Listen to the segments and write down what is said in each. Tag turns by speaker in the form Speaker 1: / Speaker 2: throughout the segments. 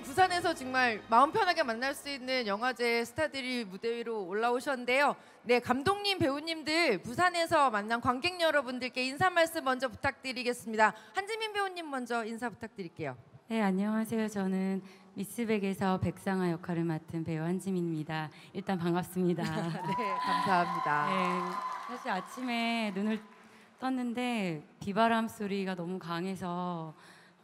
Speaker 1: 부산에서 정말 마음 편하게 만날 수 있는 영화제 스타들이 무대 위로 올라오셨는데요. 네, 감독님, 배우님들 부산에서 만난 관객 여러분들께 인사 말씀 먼저 부탁드리겠습니다. 한지민 배우님 먼저 인사 부탁드릴게요.
Speaker 2: 네, 안녕하세요. 저는 미스백에서 백상아 역할을 맡은 배우 한지민입니다. 일단 반갑습니다.
Speaker 1: 네, 감사합니다.
Speaker 2: 네, 사실 아침에 눈을 떴는데 비바람 소리가 너무 강해서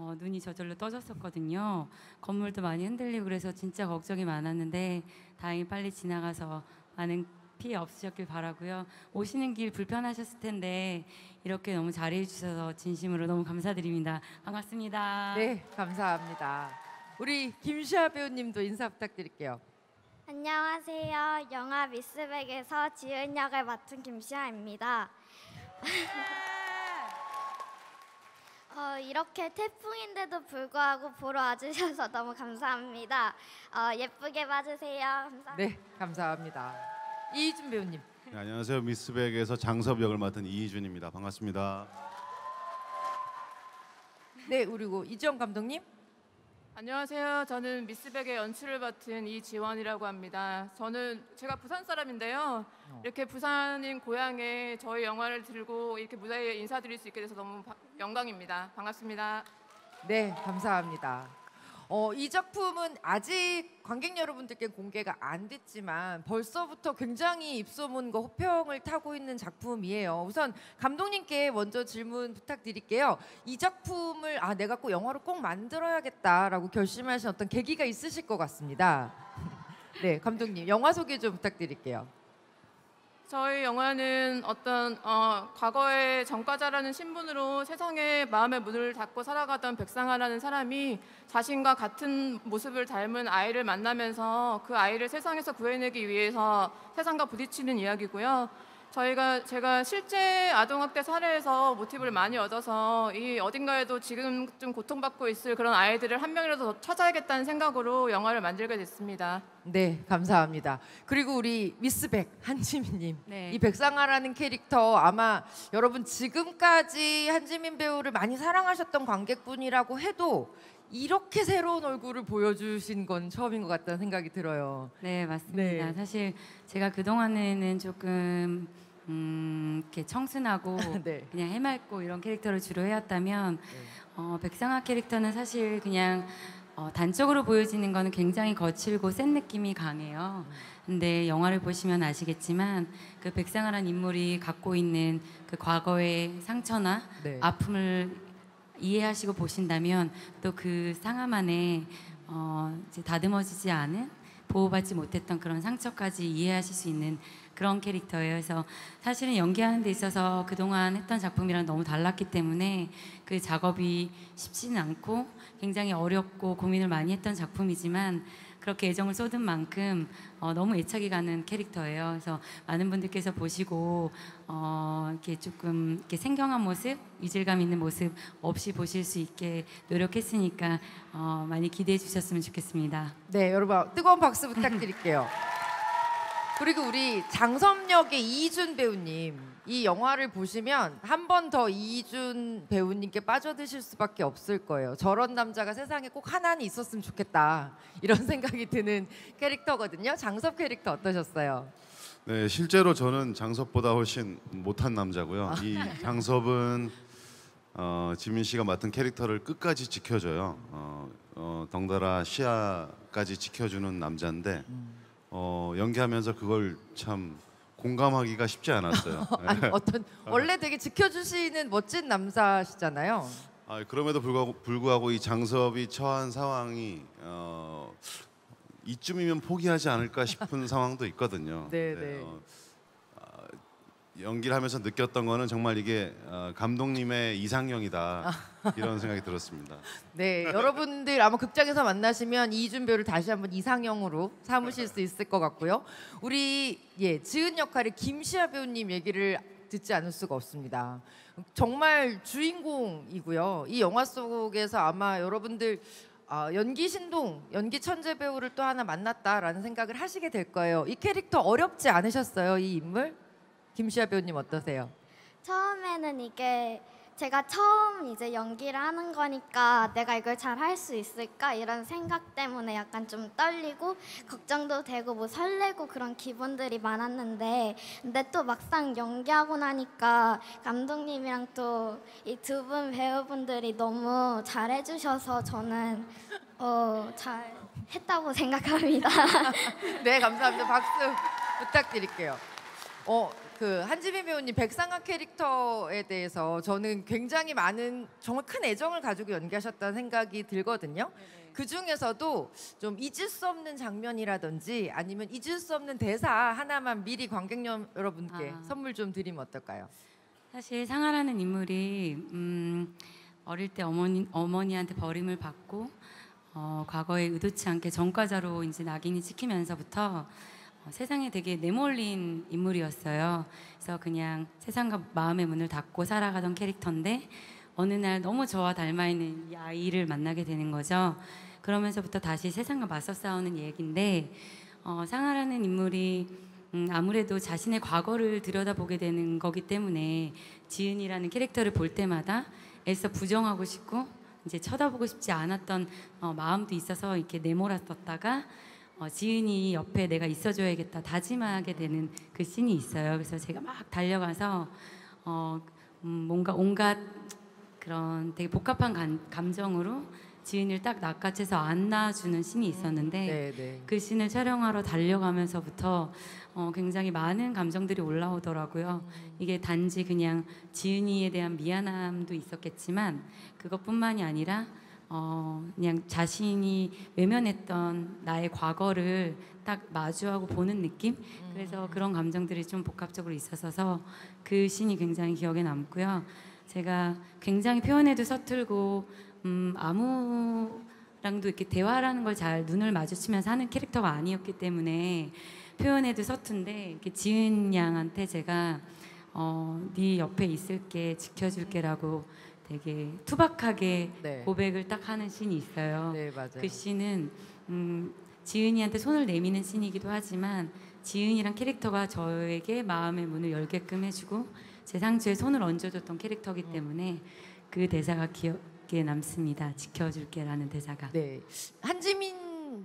Speaker 2: 어, 눈이 저절로 떠졌었거든요. 건물도 많이 흔들리고 그래서 진짜 걱정이 많았는데 다행히 빨리 지나가서 많은 피해 없으셨길 바라고요. 오시는 길 불편하셨을 텐데 이렇게 너무 잘해 주셔서 진심으로 너무 감사드립니다. 반갑습니다.
Speaker 1: 네, 감사합니다. 우리 김시아 배우님도 인사 부탁드릴게요.
Speaker 3: 안녕하세요. 영화 미스백에서 지은 역을 맡은 김시아입니다. 어, 이렇게 태풍인데도 불구하고 보러 와주셔서 너무 감사합니다. 어, 예쁘게 봐주세요. 감사합니다.
Speaker 1: 네, 감사합니다. 이희준 배우님.
Speaker 4: 네, 안녕하세요. 미스백에서 장섭 역을 맡은 이희준입니다. 반갑습니다.
Speaker 1: 네, 그리고 이지영 감독님.
Speaker 5: 안녕하세요. 저는 미스백의 연출을 맡은 이지원이라고 합니다. 저는 제가 부산 사람인데요. 이렇게 부산인 고향에 저희 영화를 들고 이렇게 무대에 인사드릴 수 있게 돼서 너무 바- 영광입니다. 반갑습니다.
Speaker 1: 네, 감사합니다. 어, 이 작품은 아직 관객 여러분들께 공개가 안 됐지만 벌써부터 굉장히 입소문과 호평을 타고 있는 작품이에요. 우선 감독님께 먼저 질문 부탁드릴게요. 이 작품을 아 내가 꼭 영화로 꼭 만들어야겠다라고 결심하신 어떤 계기가 있으실 것 같습니다. 네, 감독님 영화 소개 좀 부탁드릴게요.
Speaker 5: 저희 영화는 어떤 어, 과거의 전과자라는 신분으로 세상에 마음의 문을 닫고 살아가던 백상아라는 사람이 자신과 같은 모습을 닮은 아이를 만나면서 그 아이를 세상에서 구해내기 위해서 세상과 부딪히는 이야기고요. 저희가 제가 실제 아동학대 사례에서 모티브를 많이 얻어서 이 어딘가에도 지금 좀 고통받고 있을 그런 아이들을 한 명이라도 더 찾아야겠다는 생각으로 영화를 만들게 됐습니다.
Speaker 1: 네, 감사합니다. 그리고 우리 미스백 한지민님,
Speaker 2: 네.
Speaker 1: 이 백상아라는 캐릭터 아마 여러분 지금까지 한지민 배우를 많이 사랑하셨던 관객분이라고 해도 이렇게 새로운 얼굴을 보여주신 건 처음인 것 같다는 생각이 들어요.
Speaker 2: 네 맞습니다.
Speaker 1: 네.
Speaker 2: 사실 제가 그 동안에는 조금 음, 이렇게 청순하고
Speaker 1: 네.
Speaker 2: 그냥 해맑고 이런 캐릭터를 주로 해왔다면 어, 백상아 캐릭터는 사실 그냥 어, 단적으로 보여지는 거는 굉장히 거칠고 센 느낌이 강해요. 근데 영화를 보시면 아시겠지만 그 백상아란 인물이 갖고 있는 그 과거의 상처나
Speaker 1: 네.
Speaker 2: 아픔을 이해하시고 보신다면 또 그 상함 안에 어, 다듬어지지 않은 보호받지 못했던 그런 상처까지 이해하실 수 있는 그런 캐릭터예요. 그래서 사실은 연기하는 데 있어서 그동안 했던 작품이랑 너무 달랐기 때문에 그 작업이 쉽지는 않고 굉장히 어렵고 고민을 많이 했던 작품이지만 그렇게 애정을 쏟은 만큼 어, 너무 애착이 가는 캐릭터예요. 그래서 많은 분들께서 보시고 어, 이렇게 조금 이렇게 생경한 모습, 이질감 있는 모습 없이 보실 수 있게 노력했으니까 어, 많이 기대해 주셨으면 좋겠습니다.
Speaker 1: 네, 여러분 뜨거운 박수 부탁드릴게요. 그리고 우리 장섬역의 이준 배우님 이 영화를 보시면 한 번 더 이준 배우님께 빠져드실 수밖에 없을 거예요. 저런 남자가 세상에 꼭 하나는 있었으면 좋겠다 이런 생각이 드는 캐릭터거든요. 장섭 캐릭터 어떠셨어요?
Speaker 4: 네, 실제로 저는 장섭보다 훨씬 못한 남자고요. 이 장섭은 어, 지민 씨가 맡은 캐릭터를 끝까지 지켜줘요. 어, 어, 덩달아 시야까지 지켜주는 남자인데 어, 연기하면서 그걸 참 공감하기가 쉽지 않았어요.
Speaker 1: 아니 어떤 원래 되게 지켜주시는 멋진 남자시잖아요.
Speaker 4: 아, 그럼에도 불구하고, 불구하고 이 장섭이 처한 상황이 어, 이쯤이면 포기하지 않을까 싶은 상황도 있거든요.
Speaker 1: 네, 네.
Speaker 4: 어, 아, 연기를 하면서 느꼈던 거는 정말 이게 어, 감독님의 이상형이다 이런 생각이 들었습니다.
Speaker 1: 네, 여러분들 아마 극장에서 만나시면 이준 배우를 다시 한번 이상형으로 삼으실 수 있을 것 같고요. 우리 예 지은 역할의 김시아 배우님 얘기를 듣지 않을 수가 없습니다. 정말 주인공이고요. 이 영화 속에서 아마 여러분들 아, 연기 신동, 연기 천재 배우를 또 하나 만났다라는 생각을 하시게 될 거예요. 이 캐릭터 어렵지 않으셨어요? 이 인물? 김시아 배우님 어떠세요?
Speaker 3: 처음에는 이게 제가 처음 이제 연기를 하는 거니까 내가 이걸 잘 할 수 있을까 이런 생각 때문에 약간 좀 떨리고 걱정도 되고 뭐 설레고 그런 기분들이 많았는데 근데 또 막상 연기하고 나니까 감독님이랑 또 이 두 분 배우분들이 너무 잘 해주셔서 저는 어, 잘 했다고 생각합니다.
Speaker 1: 네, 감사합니다. 박수 부탁드릴게요. 어, 그 한지민 배우님 백상한 캐릭터에 대해서 저는 굉장히 많은 정말 큰 애정을 가지고 연기하셨다는 생각이 들거든요. 그 중에서도 좀 잊을 수 없는 장면이라든지 아니면 잊을 수 없는 대사 하나만 미리 관객 여러분께
Speaker 2: 아.
Speaker 1: 선물 좀 드리면 어떨까요?
Speaker 2: 사실 상아라는 인물이 음, 어릴 때 어머니 어머니한테 버림을 받고 어, 과거에 의도치 않게 전과자로 이제 낙인이 찍히면서부터 어, 세상에 되게 내몰린 인물이었어요. 그래서 그냥 세상과 마음의 문을 닫고 살아가던 캐릭터인데 어느 날 너무 저와 닮아 있는 이 아이를 만나게 되는 거죠. 그러면서부터 다시 세상과 맞서 싸우는 얘기인데 어, 상아라는 인물이 음, 아무래도 자신의 과거를 들여다보게 되는 거기 때문에 지은이라는 캐릭터를 볼 때마다 애써 부정하고 싶고 이제 쳐다보고 싶지 않았던 어, 마음도 있어서 이렇게 내몰았었다가 어, 지은이 옆에 내가 있어줘야겠다 다짐하게 되는 그 씬이 있어요. 그래서 제가 막 달려가서 어, 음, 뭔가 온갖 그런 되게 복합한 감, 감정으로 지은이를 딱 낚아채서 안아주는 씬이 있었는데
Speaker 1: 네, 네.
Speaker 2: 그 씬을 촬영하러 달려가면서부터 어, 굉장히 많은 감정들이 올라오더라고요. 이게 단지 그냥 지은이에 대한 미안함도 있었겠지만 그것뿐만이 아니라 어, 그냥 자신이 외면했던 나의 과거를 딱 마주하고 보는 느낌. 그래서 그런 감정들이 좀 복합적으로 있었어서 그 씬이 굉장히 기억에 남고요. 제가 굉장히 표현에도 서툴고 음, 아무랑도 이렇게 대화라는 걸 잘 눈을 마주치면서 하는 캐릭터가 아니었기 때문에 표현에도 서툰데 이렇게 지은 양한테 제가 어, 네 옆에 있을게 지켜줄게라고 되게 투박하게
Speaker 1: 네.
Speaker 2: 고백을 딱 하는 씬이 있어요.
Speaker 1: 네, 맞아요.
Speaker 2: 그 씬은 음, 지은이한테 손을 내미는 씬이기도 하지만 지은이란 캐릭터가 저에게 마음의 문을 열게끔 해주고 제 상처에 손을 얹어줬던 캐릭터이기
Speaker 1: 음.
Speaker 2: 때문에 그 대사가 기억에 남습니다. 지켜줄게라는 대사가.
Speaker 1: 네. 한지민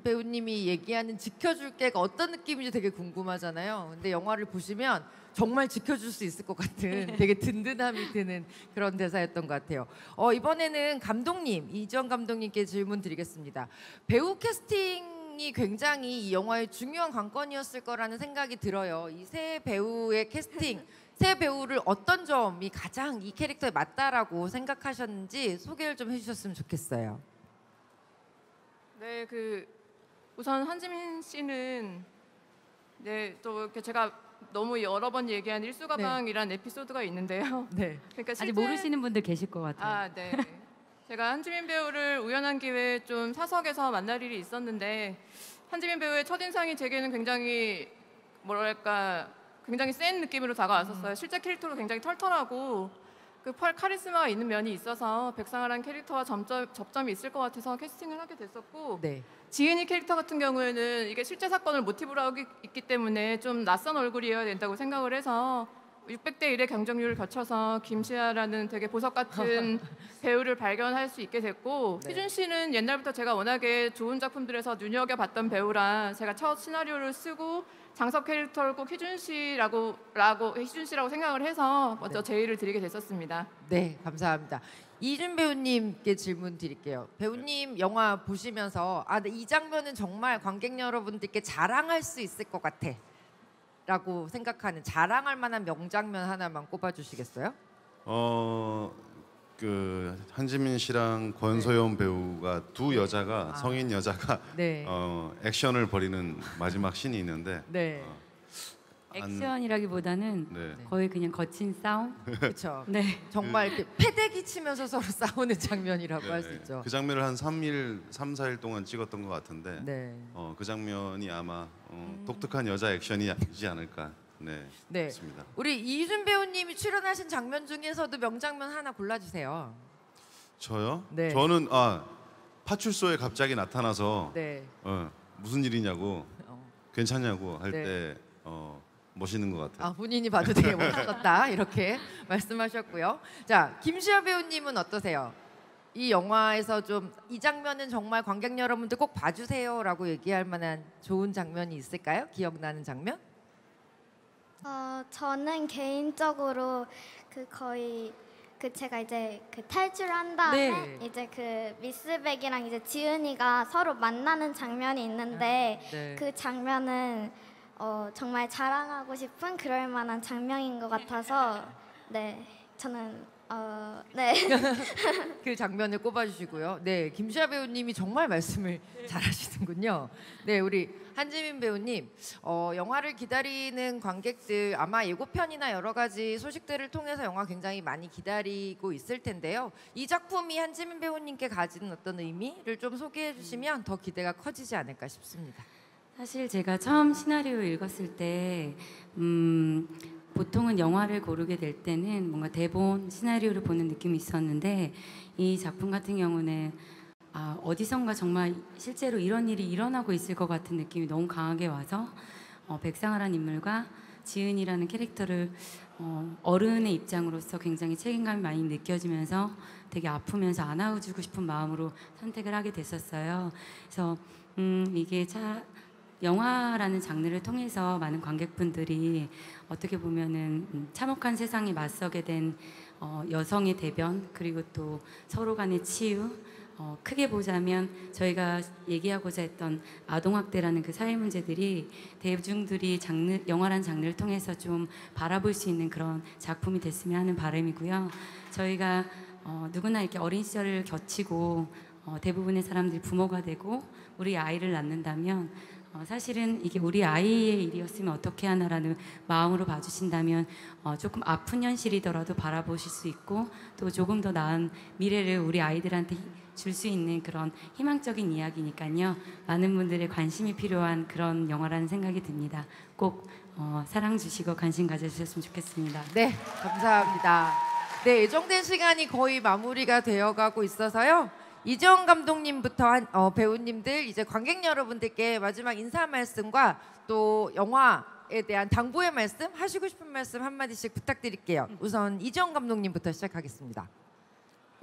Speaker 1: 배우님이 얘기하는 지켜줄게가 어떤 느낌인지 되게 궁금하잖아요. 근데 영화를 보시면 정말 지켜줄 수 있을 것 같은 되게 든든함이 드는 그런 대사였던 것 같아요. 어, 이번에는 감독님 이전 감독님께 질문 드리겠습니다. 배우 캐스팅 이 굉장히 이 영화의 중요한 관건이었을 거라는 생각이 들어요. 이 세 배우의 캐스팅, 세 배우를 어떤 점이 가장 이 캐릭터에 맞다라고 생각하셨는지 소개를 좀 해주셨으면 좋겠어요.
Speaker 5: 네, 그 우선 한지민 씨는 네, 또 이렇게 제가 너무 여러 번 얘기한 일수가방이라는 에피소드가 있는데요.
Speaker 1: 네.
Speaker 5: 그러니까
Speaker 2: 아직
Speaker 5: 실제-
Speaker 2: 모르시는 분들 계실 것 같아요.
Speaker 5: 아, 네. 제가 한지민 배우를 우연한 기회에 좀 사석에서 만날 일이 있었는데 한지민 배우의 첫인상이 제게는 굉장히 뭐랄까 굉장히 센 느낌으로 다가왔었어요.
Speaker 1: 음.
Speaker 5: 실제 캐릭터로 굉장히 털털하고 그펄 카리스마가 있는 면이 있어서 백상아라는 캐릭터와 점점, 접점이 있을 것 같아서 캐스팅을 하게 됐었고
Speaker 1: 네.
Speaker 5: 지은이 캐릭터 같은 경우에는 이게 실제 사건을 모티브로 하고 있기 때문에 좀 낯선 얼굴이어야 된다고 생각을 해서 600대 1의 경쟁률을 거쳐서 김시아라는 되게 보석 같은 배우를 발견할 수 있게 됐고
Speaker 1: 네.
Speaker 5: 희준 씨는 옛날부터 제가 워낙에 좋은 작품들에서 눈여겨봤던 배우라 제가 첫 시나리오를 쓰고 장석 캐릭터를 꼭 희준 씨라고 라고 희준 씨라고 생각을 해서 먼저
Speaker 1: 네.
Speaker 5: 제의를 드리게 됐었습니다.
Speaker 1: 네, 감사합니다. 이준 배우님께 질문 드릴게요. 배우님 영화 보시면서 아, 네, 이 장면은 정말 관객 여러분들께 자랑할 수 있을 것 같아. 라고 생각하는 자랑할 만한 명장면 하나만 꼽아 주시겠어요?
Speaker 4: 어, 그 한지민 씨랑 권소연 배우가 두 여자가
Speaker 1: 아.
Speaker 4: 성인 여자가
Speaker 1: 네.
Speaker 4: 어, 액션을 벌이는 마지막 씬이 있는데
Speaker 1: 네.
Speaker 4: 어, 안-
Speaker 2: 액션이라기보다는
Speaker 4: 네.
Speaker 2: 거의 그냥 거친 싸움.
Speaker 1: 그렇죠.
Speaker 2: 네.
Speaker 1: 정말 이렇게 패대기 치면서 서로 싸우는 장면이라고 할 수
Speaker 4: 네,
Speaker 1: 있죠.
Speaker 4: 그 장면을 한 3일, 3, 4일 동안 찍었던 것 같은데
Speaker 1: 네.
Speaker 4: 어, 그 장면이 아마 어, 독특한 여자 액션이지 않을까. 네.
Speaker 1: 네.
Speaker 4: 있습니다.
Speaker 1: 우리 이준 배우님이 출연하신 장면 중에서도 명장면 하나 골라 주세요.
Speaker 4: 저요?
Speaker 1: 네.
Speaker 4: 저는 아 파출소에 갑자기 나타나서
Speaker 1: 네.
Speaker 4: 어, 무슨 일이냐고
Speaker 1: 어.
Speaker 4: 괜찮냐고 할
Speaker 1: 네.
Speaker 4: 때 어, 멋있는 것 같아요.
Speaker 1: 아 본인이 봐도 되게 멋있었다 이렇게 말씀하셨고요. 자 김시아 배우님은 어떠세요? 이 영화에서 좀 이 장면은 정말 관객 여러분들 꼭 봐주세요라고 얘기할 만한 좋은 장면이 있을까요? 기억나는 장면?
Speaker 3: 어, 저는 개인적으로 그 거의 그 제가 이제 그 탈출한 다음에
Speaker 1: 네.
Speaker 3: 이제 그 미스백이랑 이제 지은이가 서로 만나는 장면이 있는데
Speaker 1: 네.
Speaker 3: 그 장면은 어, 정말 자랑하고 싶은 그럴 만한 장면인 것 같아서 네 저는 어, 네
Speaker 1: 그 장면을 꼽아주시고요. 네, 김시아 배우님이 정말 말씀을 잘하시는군요. 네, 우리 한지민 배우님, 어, 영화를 기다리는 관객들 아마 예고편이나 여러 가지 소식들을 통해서 영화 굉장히 많이 기다리고 있을 텐데요. 이 작품이 한지민 배우님께 가지는 어떤 의미를 좀 소개해 주시면 더 기대가 커지지 않을까 싶습니다.
Speaker 2: 사실 제가 처음 시나리오 읽었을 때 음, 보통은 영화를 고르게 될 때는 뭔가 대본 시나리오를 보는 느낌이 있었는데 이 작품 같은 경우는 아, 어디선가 정말 실제로 이런 일이 일어나고 있을 것 같은 느낌이 너무 강하게 와서 어, 백상아라는 인물과 지은이라는 캐릭터를 어, 어른의 입장으로서 굉장히 책임감이 많이 느껴지면서 되게 아프면서 안아주고 싶은 마음으로 선택을 하게 됐었어요. 그래서 음, 이게 차, 영화라는 장르를 통해서 많은 관객분들이 어떻게 보면은 음, 참혹한 세상에 맞서게 된 어, 여성의 대변 그리고 또 서로 간의 치유 어, 크게 보자면 저희가 얘기하고자 했던 아동학대라는 그 사회 문제들이 대중들이 장르 영화란 장르를 통해서 좀 바라볼 수 있는 그런 작품이 됐으면 하는 바람이고요. 저희가 어, 누구나 이렇게 어린 시절을 겨치고 어, 대부분의 사람들이 부모가 되고 우리 아이를 낳는다면 어, 사실은 이게 우리 아이의 일이었으면 어떻게 하나라는 마음으로 봐주신다면 어, 조금 아픈 현실이더라도 바라보실 수 있고 또 조금 더 나은 미래를 우리 아이들한테 줄 수 있는 그런 희망적인 이야기니까요. 많은 분들의 관심이 필요한 그런 영화라는 생각이 듭니다. 꼭 어, 사랑 주시고 관심 가져주셨으면 좋겠습니다.
Speaker 1: 네, 감사합니다. 네, 예정된 시간이 거의 마무리가 되어가고 있어서요. 이재원 감독님부터 한 어, 배우님들 이제 관객 여러분들께 마지막 인사 말씀과 또 영화에 대한 당부의 말씀 하시고 싶은 말씀 한 마디씩 부탁드릴게요. 우선 이재원 감독님부터 시작하겠습니다.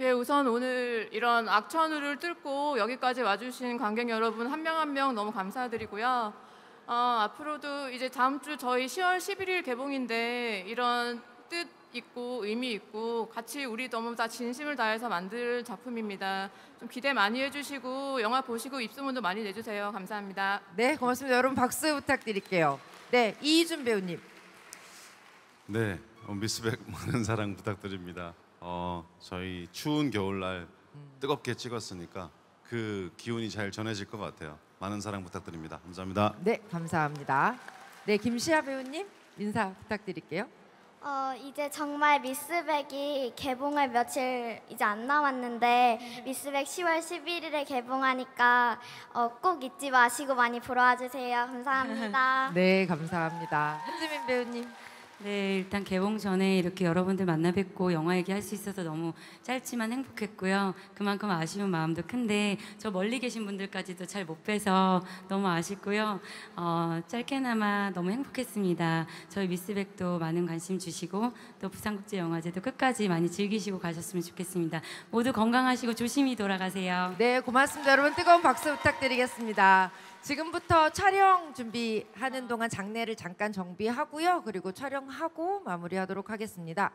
Speaker 5: 예, 우선 오늘 이런 악천후를 뚫고 여기까지 와주신 관객 여러분 한 명 한명 너무 감사드리고요. 어, 앞으로도 이제 다음 주 저희 10월 11일 개봉인데 이런 뜻 있고 의미 있고 같이 우리 너무 다 진심을 다해서 만들 작품입니다. 좀 기대 많이 해주시고 영화 보시고 입소문도 많이 내주세요. 감사합니다.
Speaker 1: 네, 고맙습니다. 여러분 박수 부탁드릴게요. 네, 이희준 배우님.
Speaker 4: 네, 어, 미스백 많은 사랑 부탁드립니다. 어, 저희 추운 겨울날 뜨겁게 찍었으니까 그 기운이 잘 전해질 것 같아요. 많은 사랑 부탁드립니다. 감사합니다.
Speaker 1: 네, 감사합니다. 네, 김시아 배우님 인사 부탁드릴게요.
Speaker 3: 어, 이제 정말 미스백이 개봉을 며칠 이제 안 남았는데 미스백 10월 11일에 개봉하니까 어, 꼭 잊지 마시고 많이 보러 와주세요. 감사합니다.
Speaker 1: 네, 감사합니다. 한지민 배우님.
Speaker 2: 네, 일단 개봉 전에 이렇게 여러분들 만나 뵙고 영화 얘기할 수 있어서 너무 짧지만 행복했고요. 그만큼 아쉬운 마음도 큰데 저 멀리 계신 분들까지도 잘 못 뵈서 너무 아쉽고요. 어, 짧게나마 너무 행복했습니다. 저희 미스백도 많은 관심 주시고 또 부산국제영화제도 끝까지 많이 즐기시고 가셨으면 좋겠습니다. 모두 건강하시고 조심히 돌아가세요.
Speaker 1: 네, 고맙습니다. 여러분 뜨거운 박수 부탁드리겠습니다. 지금부터 촬영 준비하는 동안 장례를 잠깐 정비하고요. 그리고 촬영하고 마무리하도록 하겠습니다.